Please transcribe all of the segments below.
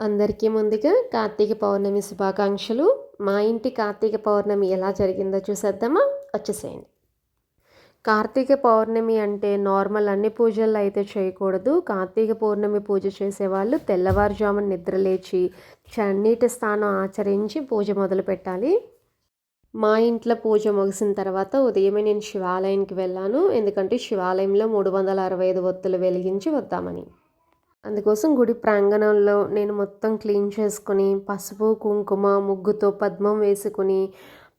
అందరికీ ముందుగా కార్తీక పౌర్ణమి శుభాకాంక్షలు. మా ఇంటి కార్తీక పౌర్ణమి ఎలా జరిగిందో చూసేద్దామా? వచ్చేసేయండి. కార్తీక పౌర్ణమి అంటే నార్మల్ అన్ని పూజల్లో అయితే చేయకూడదు. కార్తీక పౌర్ణమి పూజ చేసేవాళ్ళు తెల్లవారుజామున నిద్రలేచి చన్నీటి స్థానం ఆచరించి పూజ మొదలు పెట్టాలి. మా ఇంట్లో పూజ ముగిసిన తర్వాత ఉదయమే నేను శివాలయానికి వెళ్ళాను. ఎందుకంటే శివాలయంలో మూడు వందల అరవై ఐదు ఒత్తులు వెలిగించి వద్దామని. అందుకోసం గుడి ప్రాంగణంలో నేను మొత్తం క్లీన్ చేసుకుని పసుపు కుంకుమ ముగ్గుతో పద్మం వేసుకుని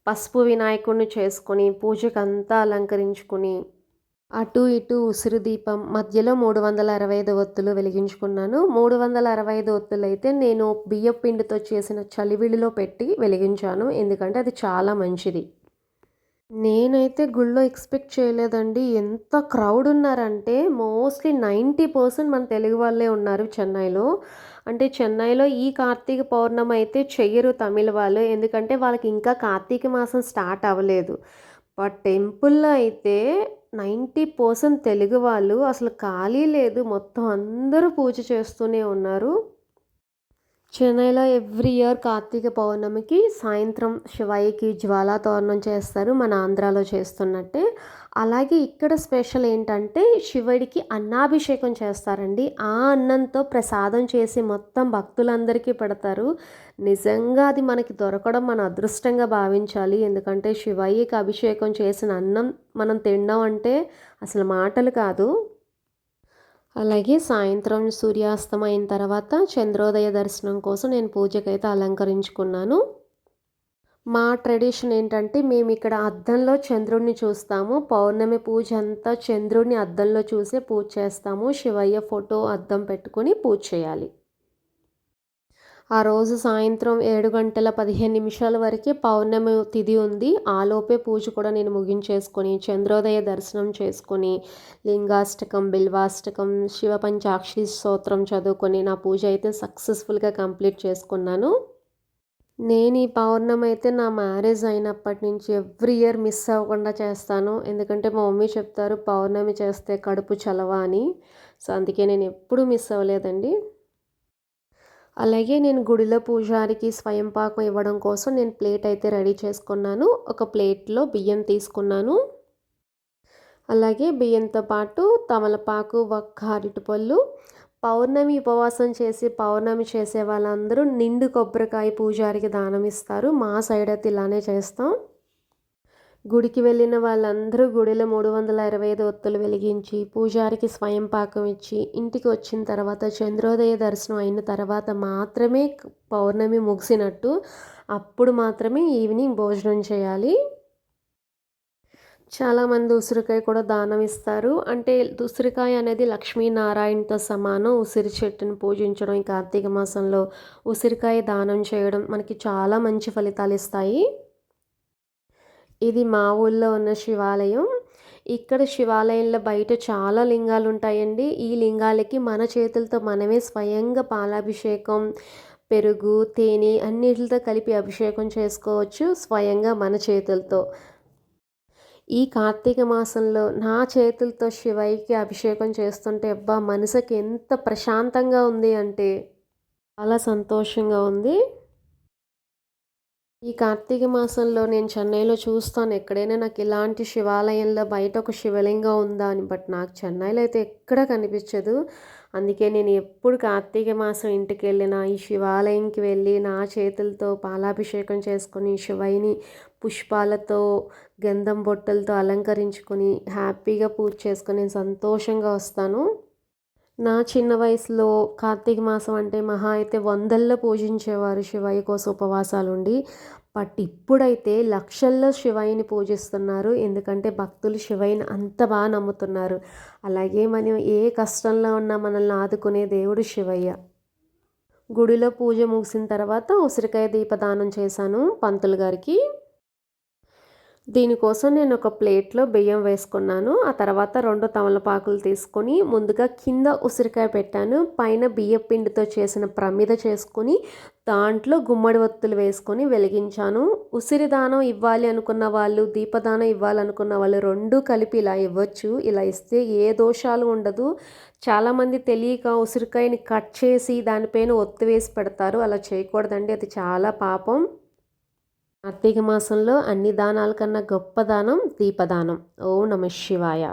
పసుపు వినాయకుడిని చేసుకుని పూజకంతా అలంకరించుకుని అటు ఇటు ఉసిరి దీపం మధ్యలో మూడు వందల అరవై ఐదు ఒత్తులు వెలిగించుకున్నాను. మూడు వందల అరవై ఐదు ఒత్తులు అయితే నేను బియ్యపిండితో చేసిన చలివిడిలో పెట్టి వెలిగించాను. ఎందుకంటే అది చాలా మంచిది. నేనైతే గుళ్ళో ఎక్స్పెక్ట్ చేయలేదండి. ఎంత క్రౌడ్ ఉన్నారంటే మోస్ట్లీ నైంటీ పర్సెంట్ మన తెలుగు వాళ్ళే ఉన్నారు చెన్నైలో. అంటే చెన్నైలో ఈ కార్తీక పౌర్ణమి అయితే చెయ్యరు తమిళ వాళ్ళు. ఎందుకంటే వాళ్ళకి ఇంకా కార్తీక మాసం స్టార్ట్ అవ్వలేదు. బట్ టెంపుల్లో అయితే నైంటీ పర్సెంట్ తెలుగు వాళ్ళు అసలు ఖాళీ లేదు. మొత్తం అందరూ పూజ చేస్తూనే ఉన్నారు. చెన్నైలో ఎవ్రీ ఇయర్ కార్తీక పౌర్ణమికి సాయంత్రం శివయ్యకి జ్వాలా తోరణం చేస్తారు మన ఆంధ్రాలో చేస్తున్నట్టే. అలాగే ఇక్కడ స్పెషల్ ఏంటంటే శివుడికి అన్నాభిషేకం చేస్తారండి. ఆ అన్నంతో ప్రసాదం చేసి మొత్తం భక్తులందరికీ పెడతారు. నిజంగా అది మనకి దొరకడం మన అదృష్టంగా భావించాలి. ఎందుకంటే శివయ్యకి అభిషేకం చేసిన అన్నం మనం తినడం అంటే అసలు మాటలు కాదు. అలాగే సాయంత్రం సూర్యాస్తమైన తర్వాత చంద్రోదయ దర్శనం కోసం నేను పూజకైతే అలంకరించుకున్నాను. మా ట్రెడిషన్ ఏంటంటే మేము ఇక్కడ అద్దంలో చంద్రుడిని చూస్తాము. పౌర్ణమి పూజ అంతా చంద్రుడిని అద్దంలో చూసే పూజ చేస్తాము. శివయ్య ఫోటో అద్దం పెట్టుకొని పూజ చేయాలి. ఆ రోజు సాయంత్రం ఏడు గంటల పదిహేను నిమిషాల వరకే పౌర్ణమి తిథి ఉంది. ఆలోపే పూజ కూడా నేను ముగించేసుకొని చంద్రోదయ దర్శనం చేసుకొని లింగాష్టకం బిల్వాష్టకం శివ పంచాక్షి స్తోత్రం చదువుకొని నా పూజ అయితే సక్సెస్ఫుల్గా కంప్లీట్ చేసుకున్నాను. నేను ఈ పౌర్ణమి అయితే నా మ్యారేజ్ అయినప్పటి నుంచి ఎవ్రీ ఇయర్ మిస్ అవ్వకుండా చేస్తాను. ఎందుకంటే మా మమ్మీ చెప్తారు పౌర్ణమి చేస్తే కడుపు చలవ అని. సో అందుకే నేను ఎప్పుడూ మిస్ అవ్వలేదండి. అలాగే నేను గుడిలో పూజారికి స్వయం పాకం ఇవ్వడం కోసం నేను ప్లేట్ అయితే రెడీ చేసుకున్నాను. ఒక ప్లేట్లో బియ్యం తీసుకున్నాను. అలాగే బియ్యంతో పాటు తమలపాకు ఒక్క అరటిపళ్ళు పౌర్ణమి ఉపవాసం చేసి పౌర్ణమి చేసే వాళ్ళందరూ నిండు కొబ్బరికాయ పూజారికి దానం ఇస్తారు. మా సైడ్ అయితే ఇలానే చేస్తాం. గుడికి వెళ్ళిన వాళ్ళందరూ గుడిలో మూడు వందల ఇరవై ఐదు ఒత్తులు వెలిగించి పూజారికి స్వయం పాకం ఇచ్చి ఇంటికి వచ్చిన తర్వాత చంద్రోదయ దర్శనం అయిన తర్వాత మాత్రమే పౌర్ణమి ముగిసినట్టు అప్పుడు మాత్రమే ఈవినింగ్ భోజనం చేయాలి. చాలామంది ఉసిరికాయ కూడా దానం ఇస్తారు. అంటే ఉసిరికాయ అనేది లక్ష్మీనారాయణతో సమానం. ఉసిరి చెట్టును పూజించడం ఈ కార్తీక మాసంలో ఉసిరికాయ దానం చేయడం మనకి చాలా మంచి ఫలితాలు ఇస్తాయి. ఇది మా ఊళ్ళో ఉన్న శివాలయం. ఇక్కడ శివాలయంలో బయట చాలా లింగాలు ఉంటాయండి. ఈ లింగాలకి మన చేతులతో మనమే స్వయంగా పాలాభిషేకం పెరుగు తేనె అన్నిటితో కలిపి అభిషేకం చేసుకోవచ్చు స్వయంగా మన చేతులతో. ఈ కార్తీక మాసంలో నా చేతులతో శివయ్యకి అభిషేకం చేస్తుంటే అబ్బా మనసుకి ఎంత ప్రశాంతంగా ఉంది అంటే చాలా సంతోషంగా ఉంది. ఈ కార్తీక మాసంలో నేను చెన్నైలో చూస్తాను. ఎక్కడైనా నాకు ఇలాంటి శివాలయంలో బయట ఒక శివలింగం ఉందా అని బట్ నాకు చెన్నైలో అయితే ఎక్కడ కనిపించదు. అందుకే నేను ఎప్పుడు కార్తీక మాసం ఇంటికి వెళ్ళినా ఈ శివాలయంకి వెళ్ళి నా చేతులతో పాలాభిషేకం చేసుకొని శివైని పుష్పాలతో గంధం బొట్టలతో అలంకరించుకొని హ్యాపీగా పూజ చేసుకొని సంతోషంగా వస్తాను. నా చిన్న వయసులో కార్తీక మాసం అంటే మహా అయితే వందల్లో పూజించేవారు శివయ్య కోసం ఉపవాసాలు ఉండి బట్ ఇప్పుడైతే లక్షల్లో శివయ్యని పూజిస్తున్నారు. ఎందుకంటే భక్తులు శివయ్యని అంత బాగా నమ్ముతున్నారు. అలాగే మనం ఏ కష్టంలో ఉన్నా మనల్ని ఆదుకునే దేవుడు శివయ్య. గుడిలో పూజ ముగిసిన తర్వాత ఉసిరికాయ దీపదానం చేశాను పంతులు గారికి. దీనికోసం నేను ఒక ప్లేట్లో బియ్యం వేసుకున్నాను. ఆ తర్వాత రెండు తమలపాకులు తీసుకొని ముందుగా కింద ఉసిరికాయ పెట్టాను. పైన బియ్య పిండితో చేసిన ప్రమిద చేసుకొని దాంట్లో గుమ్మడి ఒత్తులు వేసుకొని వెలిగించాను. ఉసిరి దానం ఇవ్వాలి అనుకున్న వాళ్ళు దీపదానం ఇవ్వాలనుకున్న వాళ్ళు రెండు కలిపి ఇలా ఇవ్వచ్చు. ఇలా ఇస్తే ఏ దోషాలు ఉండదు. చాలామంది తెలియక ఉసిరికాయని కట్ చేసి దానిపైన ఒత్తి వేసి పెడతారు. అలా చేయకూడదండి. అది చాలా పాపం. కార్తీక మాసంలో అన్ని దానాల కన్నా గొప్ప దానం దీపదానం. ఓం నమ శివాయ.